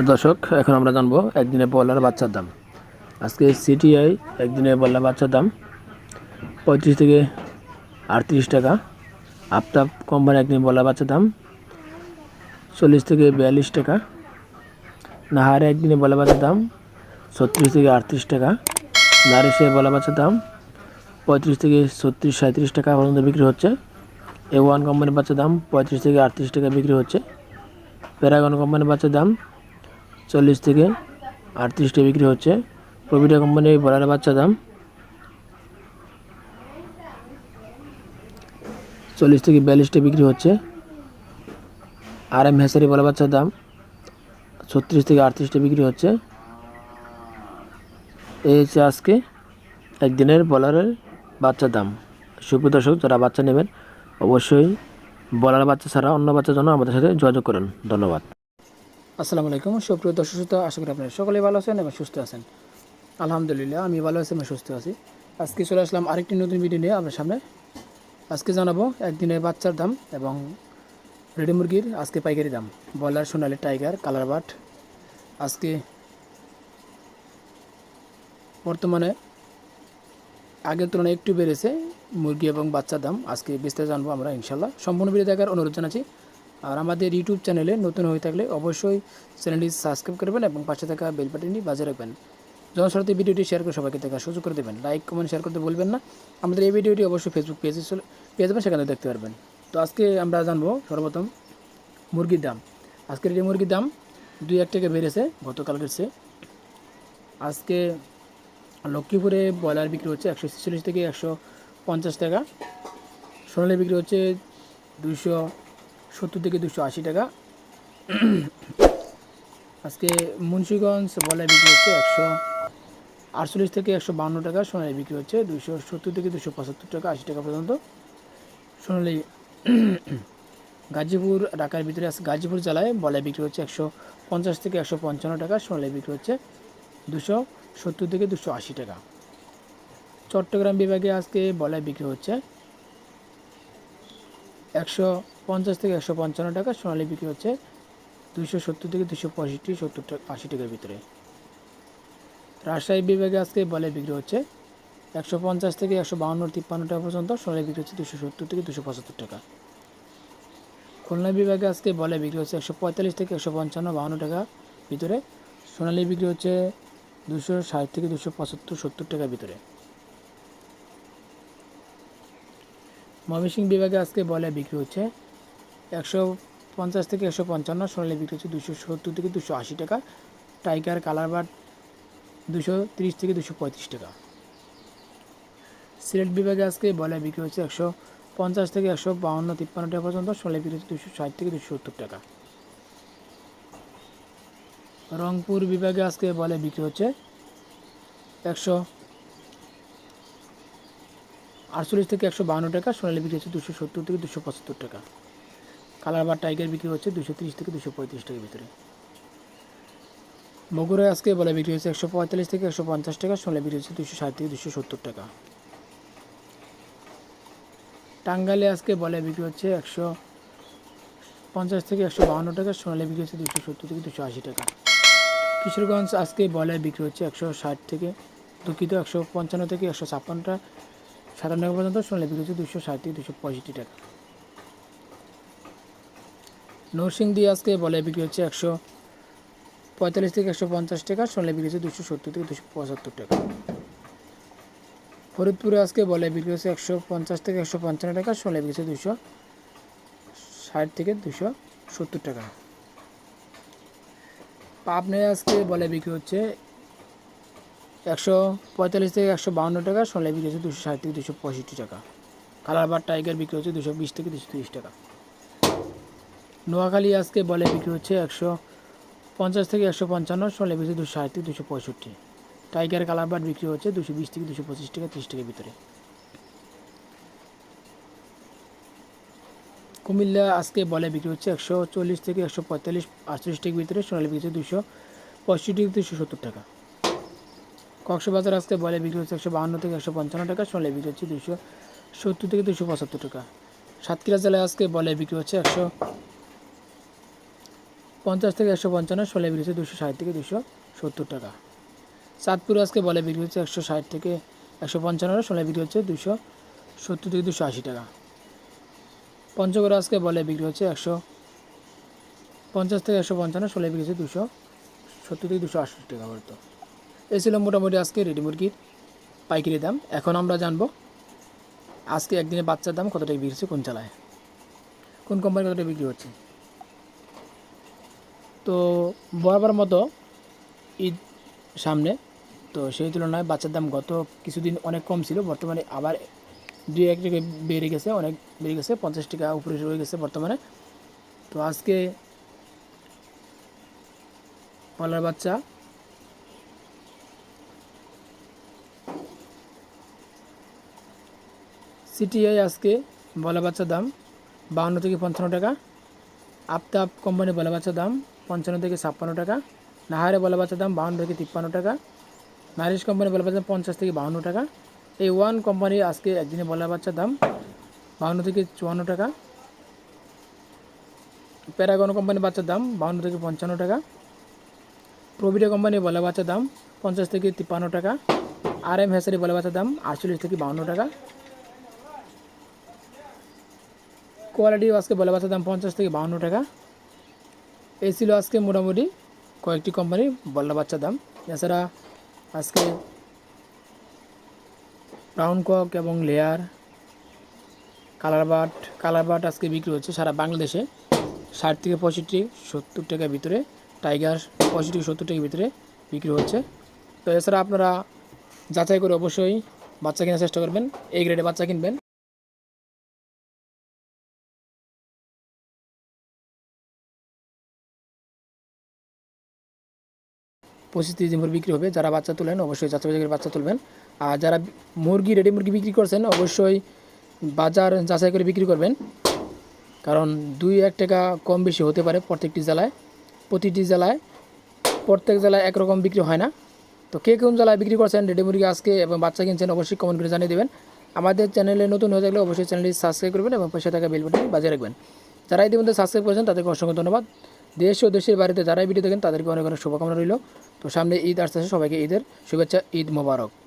দর্শক, এখন আমরা জানব একদিনে বলার বাচ্চার দাম। আজকে সিটিআই একদিনে বলার বাচ্চার দাম পঁয়ত্রিশ থেকে আটত্রিশ টাকা। আফতাব কোম্পানি একদিন বলার বাচ্চার দাম চল্লিশ থেকে বিয়াল্লিশ টাকা। নাহারে একদিনে বলা বাচ্চার দাম ছত্রিশ থেকে আটত্রিশ টাকা। নারিশে বলা বাচ্চার দাম পঁয়ত্রিশ থেকে ছত্রিশ, সাঁত্রিশ টাকা পর্যন্ত বিক্রি হচ্ছে। এ ওয়ান কোম্পানির বাচ্চার দাম পঁয়ত্রিশ থেকে আটত্রিশ টাকা বিক্রি হচ্ছে। প্যারাগন কোম্পানির বাচ্চার দাম চল্লিশ থেকে আটত্রিশটা বিক্রি হচ্ছে। প্রবিটা কোম্পানির বলার বাচ্চা দাম চল্লিশ থেকে বিয়াল্লিশটা বিক্রি হচ্ছে। আর এম হেসারি বলা বাচ্চার দাম ছত্রিশ থেকে আটত্রিশটা বিক্রি হচ্ছে। এই হচ্ছে আজকে একদিনের বলারের বাচ্চার দাম। সুপ্রিয় দর্শক, যারা বাচ্চা নেবেন, অবশ্যই বলার বাচ্চা ছাড়া অন্য বাচ্চার জন্য আমাদের সাথে যোগাযোগ করুন। ধন্যবাদ। আসসালামু আলাইকুম। সুপ্রিয় দর্শক শ্রোতা, আশা করি আপনারা সকলে ভালো আছেন এবং সুস্থ আছেন। আলহামদুলিল্লাহ, আমি ভালো আছি এবং সুস্থ আছি। আজকে চলে আসলাম আরেকটি নতুন ভিডিও নিয়ে আপনার সামনে। আজকে জানাব একদিনের বাচ্চার দাম এবং রেডি মুরগির আজকে পাইকারি দাম। বয়লার সোনালি টাইগার, কালার বাট। আজকে বর্তমানে আগের তুলনায় একটু বেড়েছে মুরগি এবং বাচ্চার দাম। আজকে বিস্তারিত জানব আমরা ইনশাল্লাহ সম্পূর্ণ ভিডিও দেখার অনুরোধ জানাচ্ছি। আর আমাদের ইউটিউব চ্যানেলে নতুন হয়ে থাকলে অবশ্যই চ্যানেলটি সাবস্ক্রাইব করবেন এবং পাশে থাকা বেল বাটনটি বাজিয়ে রাখবেন। জনসাধারণ ভিডিওটি শেয়ার করে সবাইকে দেখা সুযোগ করে দেবেন। লাইক কমেন্ট শেয়ার করতে বলবেন না। আমাদের এই ভিডিওটি অবশ্যই ফেসবুক পেজে পেয়ে যাবেন সেখানে দেখতে পারবেন। তো আজকে আমরা জানব সর্বপ্রথম মুরগির দাম। আজকের এই মুরগির দাম দুই এক টাকা বেড়েছে, গতকালকের চেয়ে। আজকে লক্ষ্মীপুরে ব্রয়লার বিক্রি হচ্ছে একশো ছেচল্লিশ থেকে একশো পঞ্চাশ টাকা। সোনালি বিক্রি হচ্ছে দুশো সত্তর থেকে দুশো আশি টাকা। আজকে মুন্সিগঞ্জ বলে বিক্রি হচ্ছে একশো আটচল্লিশ থেকে একশো বান্ন টাকা, সোনালি বিক্রি হচ্ছে দুশো সত্তর থেকে দুশো পঁচাত্তর টাকা, আশি টাকা পর্যন্ত। সোনালি গাজীপুর, ঢাকার ভিতরে আছে গাজীপুর জেলায় বলে বিক্রি হচ্ছে একশো পঞ্চাশ থেকে একশো পঞ্চান্ন টাকা, সোনালি বিক্রি হচ্ছে দুশো সত্তর থেকে দুশো আশি টাকা। চট্টগ্রাম বিভাগে আজকে বলায় বিক্রি হচ্ছে একশো পঞ্চাশ থেকে একশো পঞ্চান্ন টাকা সোনালি বিক্রি হচ্ছে দুশো সত্তর থেকে দুশো পঁয়ষট্টি সত্তর আশি টাকার ভিতরে। রাজশাহী বিভাগে আজকে বলে বিক্রি হচ্ছে একশো পঞ্চাশ থেকে একশো বাউন্ন, তিপ্পান্ন টাকা পর্যন্ত, সোনালি বিক্রি হচ্ছে দুশো সত্তর থেকে দুশো পঁচাত্তর টাকা। খুলনা বিভাগে আজকে বলে বিক্রি হচ্ছে একশো পঁয়তাল্লিশ থেকে একশো পঞ্চান্ন, বাউন্ন টাকা ভিতরে, সোনালি বিক্রি হচ্ছে দুশো ষাট থেকে দুশো পঁচাত্তর, সত্তর টাকার ভিতরে। ময়মনসিংহ বিভাগে আজকে বলে বিক্রি হচ্ছে একশো পঞ্চাশ থেকে একশো পঞ্চান্ন, সোনালি বিক্রি হচ্ছে দুশো সত্তর থেকে দুশো আশি টাকা, টাইগার কালার বাট দুশো তিরিশ থেকে দুশো পঁয়ত্রিশ টাকা। সিলেট বিভাগে আজকে বলে বিক্রি হচ্ছে একশো পঞ্চাশ থেকে একশো বাউন্ন, তিপ্পান্ন টাকা পর্যন্ত, সোনালি বিক্রি হচ্ছে দুশো ষাট থেকে দুশো সত্তর টাকা। রংপুর বিভাগে আজকে বলে বিক্রি হচ্ছে একশো আটচল্লিশ থেকে একশো বান্ন টাকা, সোনালি বিক্রি হচ্ছে দুশো সত্তর থেকে দুশো পঁচাত্তর টাকা। কালার বা টাইগার বিক্রি হচ্ছে দুশো তিরিশ থেকে দুশো পঁয়ত্রিশ টাকার ভিতরে। বগুড়ায় আজকে বলে বিক্রি হচ্ছে একশো পঁয়তাল্লিশ থেকে একশো পঞ্চাশ টাকা, সোনালি বিক্রি হচ্ছে দুশো ষাট থেকে দুশো সত্তর টাকা। টাঙ্গাইলে আজকে বলে বিক্রি হচ্ছে একশো পঞ্চাশ থেকে একশো বাহান্ন টাকা, সোনালি বিক্রি হচ্ছে দুশো সত্তর থেকে দুশো আশি টাকা। কিশোরগঞ্জ আজকে বলে বিক্রি হচ্ছে একশো ষাট থেকে, দুঃখিত একশো পঞ্চান্ন থেকে একশো ছাপ্পান্নটা সাতান্ন টাকা পর্যন্ত সোনালি বিক্রি হচ্ছে দুশো ষাট থেকে দুশো পঁয়ষট্টি টাকা। নরসিংদী আজকে বলে বিক্রি হচ্ছে একশো পঁয়তাল্লিশ থেকে একশো পঞ্চাশ টাকা, সোনালি বিক্রি হচ্ছে দুশো সত্তর থেকে দুশো পঁচাত্তর টাকা। ফরিদপুরে আজকে বলে বিক্রি হচ্ছে একশো পঞ্চাশ থেকে একশো পঞ্চান্ন টাকা, সোনালি বিক্রি হচ্ছে দুশো ষাট থেকে দুশো সত্তর টাকা। পাবনায় আজকে বলে বিক্রি হচ্ছে একশো পঁয়তাল্লিশ থেকে একশো বাউন্ন টাকা, সোনালি বিক্রি হচ্ছে দুশো ষাট থেকে দুশো পঁয়ষট্টি টাকা। কালার বার টাইগার বিক্রি হচ্ছে দুশো বিশ থেকে দুশো তিরিশ টাকা। নোয়াখালী আজকে বলে বিক্রি হচ্ছে একশো পঞ্চাশ থেকে একশো পঞ্চান্ন, সোনালি বিক্রি দুশো ষাট থেকে দুশো পঁয়ষট্টি। টাইগার কালার বার বিক্রি হচ্ছে দুশো বিশ থেকে দুশো পঁচিশ টাকা, তিরিশ টাকার ভিতরে। কুমিল্লা আজকে বলে বিক্রি হচ্ছে একশো চল্লিশ থেকে একশো পঁয়তাল্লিশ, আটচল্লিশ টাকার ভিতরে, সোনালি বিক্রি হচ্ছে দুশো পঁয়ষট্টি থেকে দুশো সত্তর টাকা। কক্সবাজার আজকে বলে বিক্রি হচ্ছে একশো বাহান্ন থেকে একশো পঞ্চান্ন টাকা সোনালি বিক্রি হচ্ছে দুশো সত্তর থেকে দুশো পঁচাত্তর টাকা। সাতক্ষীরা জেলায় আজকে বলে বিক্রি হচ্ছে একশো পঞ্চাশ থেকে একশো পঞ্চান্ন ষোলো বিক্রি হচ্ছে দুশো ষাট থেকে দুশো সত্তর টাকা। চাঁদপুর আজকে বলে বিক্রি হচ্ছে একশো ষাট থেকে একশো পঞ্চান্ন ষোলো বিক্রি হচ্ছে দুশো সত্তর থেকে দুশো আশি টাকা। পঞ্চগড় আজকে বলে বিক্রি হচ্ছে একশো পঞ্চাশ থেকে একশো পঞ্চান্ন ষোলো বিক্রি হচ্ছে দুশো সত্তর থেকে দুশো আশি টাকা পড়তো এই ছিল মোটামুটি আজকে রেডি মুরগির পাইকারি দাম। এখন আমরা জানব আজকে একদিনে বাচ্চার দাম কত টাকা বিক্রি কোন চালায়? কোন কোম্পানি কত টাকা বিক্রি হচ্ছে? তো বরাবর মতো ঈদ সামনে, তো সেই তুলনায় বাচ্চার দাম গত কিছুদিন অনেক কম ছিল, বর্তমানে আবার দুই এক টাকা বেড়ে গেছে, অনেক বেড়ে গেছে, পঞ্চাশ টাকা উপরে রয়ে গেছে বর্তমানে। তো আজকে পলার বাচ্চা সিটিআই আজকে বলা বাচ্চার দাম বাউন্ন থেকে পঞ্চান্ন টাকা আপতাপ কোম্পানি বলা বাচ্চার দাম পঞ্চান্ন থেকে ছাপ্পান্ন টাকা, নাহারে বলা বাচ্চার দাম বাউন্ন থেকে তিপ্পান্ন টাকা, নারিশ কোম্পানি বলা বাচ্চার দাম পঞ্চাশ থেকে বাউন্ন টাকা, এই ওয়ান কোম্পানি আজকে একদিনে বলা বাচ্চার দাম বাউন্ন থেকে চুয়ান্ন টাকা, প্যারাগন কোম্পানির বাচ্চার দাম বাউন্ন থেকে পঞ্চান্ন টাকা প্রভিটা কোম্পানি বলা বাচ্চার দাম পঞ্চাশ থেকে তিপ্পান্ন টাকা আর এম হেসারি বলা বাচ্চার দাম আটচল্লিশ থেকে বাউন্ন টাকা কোয়ালিটি আজকে বলে বাচ্চার দাম পঞ্চাশ থেকে বাউন্ন টাকা। এই ছিল আজকে মোটামুটি কয়েকটি কোম্পানি বল্লা বাচ্চার দাম। এছাড়া আজকে ব্রাউন কক এবং লেয়ার, কালার বাট কালার বাট আজকে বিক্রি হচ্ছে সারা বাংলাদেশে ষাট থেকে পঁয়ষট্টি, সত্তর টাকার ভিতরে, টাইগার পঁয়ষট্টি সত্তর টাকার ভিতরে বিক্রি হচ্ছে। তো এছাড়া আপনারা যাচাই করে অবশ্যই বাচ্চা কেনার চেষ্টা করবেন এই গ্রেডে বাচ্চা কিনবেন। পঁচিশ তিরিশ দিন পর বিক্রি হবে। যারা বাচ্চা তোলেন, অবশ্যই যাচাই করে বাচ্চা তুলবেন। আর যারা মুরগি রেডি মুরগি বিক্রি করছেন, অবশ্যই বাজার যাচাই করে বিক্রি করবেন। কারণ দুই এক টাকা কম বেশি হতে পারে প্রত্যেকটি জেলায়। প্রতিটি জেলায়, প্রত্যেক জেলায় একরকম বিক্রি হয় না। তো কে কোন জেলায় বিক্রি করছেন রেডি মুরগি আজকে এবং বাচ্চা কিনছেন, অবশ্যই কমেন্ট করে জানিয়ে দেবেন। আমাদের চ্যানেলে নতুন হয়ে থাকলে অবশ্যই চ্যানেলটি সাবস্ক্রাইব করবেন এবং পাশে থাকা বেল বাটন বাজিয়ে রাখবেন। যারা ইতিমধ্যে সাবস্ক্রাইব করেছেন, তাদেরকে অসংখ্য ধন্যবাদ। দেশ ও দেশের বাড়িতে যারাই ভিডিও দেখেন, তাদেরকে অনেক অনেক শুভকামনা রইল। তো সামনে ঈদ আসতে আসতেছে, সবাইকে ঈদের শুভেচ্ছা, ঈদ মোবারক।